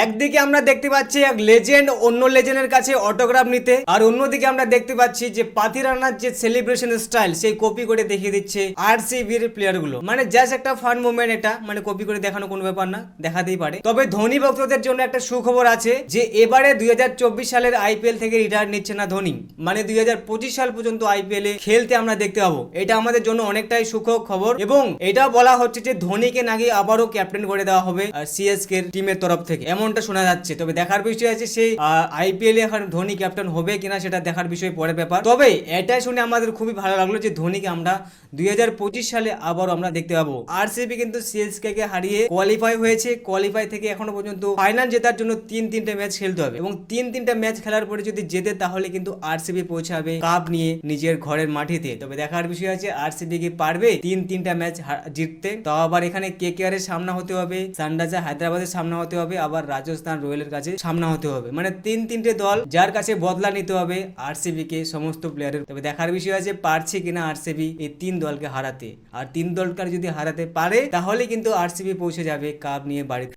একদিকে আমরা দেখতে পাচ্ছি এক লেজেন্ড অন্য লেজেন্ডের কাছে অটোগ্রাফ নিতে, আর অন্যদিকে আমরা দেখতে পাচ্ছি যে পাথি রানার যে সেলিব্রেশন স্টাইল সেই কপি করে দেখিয়ে দিচ্ছে আরসিবির প্লেয়ারগুলো। মানে জাস্ট একটা ফান মুভমেন্ট এটা মানে কপি করে দেখানো কোনো ব্যাপার না, দেখাতেই পারে। তবে ধোনি ভক্তদের জন্য একটা সুখবর আছে যে এবারে দুই হাজার চব্বিশ সালের আইপিএল থেকে রিটায়ার নিচ্ছে না ধোনি। মানে দুই হাজার পঁচিশ সাল পর্যন্ত আইপিএল এ খেলতে আমরা দেখতে পাবো। এটা আমাদের জন্য অনেকটাই সুখ খবর এবং এটা বলা হচ্ছে যে ধোনিকে নাকি আবারও ক্যাপ্টেন করে দেওয়া হবে সিএসকে টিমের তরফ থেকে। এমনটা শোনা যাচ্ছে। তবে দেখার বিষয় আছে সেই আইপিএল এখন ধোনি ক্যাপ্টেন হবে কিনা সেটা দেখার বিষয় পরের ব্যাপার। তবে এটাই শুনে আমাদের খুবই ভালো লাগল যে ধোনিকে আমরা দুই হাজার পঁচিশ সালে আবার আমরা দেখতে পাবো। আরসিবি কিন্তু সিএসকে কে হারিয়ে কোয়ালিফাই হয়েছে। কোয়ালিফাই থেকে এখনও পর্যন্ত ফাইনাল জেতার জন্য তিন তিনটে ম্যাচ খেলতে হবে। এবং তিন তিনটা ম্যাচ খেলার পরে যদি জেতে, তাহলে কিন্তু আরসিবি পৌঁছাবে কাপ নিয়ে নিজের ঘরের মাটিতে। তবে দেখার বিষয় আছে আরসিবি কি পারবে তিন তিনটা ম্যাচ জিততে? তাও আবার এখানে কে কে আর এর সামনা হতে হবে সানরাইজার হায়দ্রাবাদের সামনা হতে হবে, আবার রাজস্থান রয়্যালের কাছে সামনা হতে হবে। মানে তিন তিনটে দল যার কাছে বদলা নিতে হবে আরসিবি কে, সমস্ত প্লেয়ারের তবে দেখার বিষয় আছে, পারছে কিনা আরসিবি এই তিন দলকে হারাতে। আর তিন দলকে যদি হারাতে পারে তাহলে কিন্তু আরসিবি পৌঁছে যাবে কাপ নিয়ে বাড়িতে।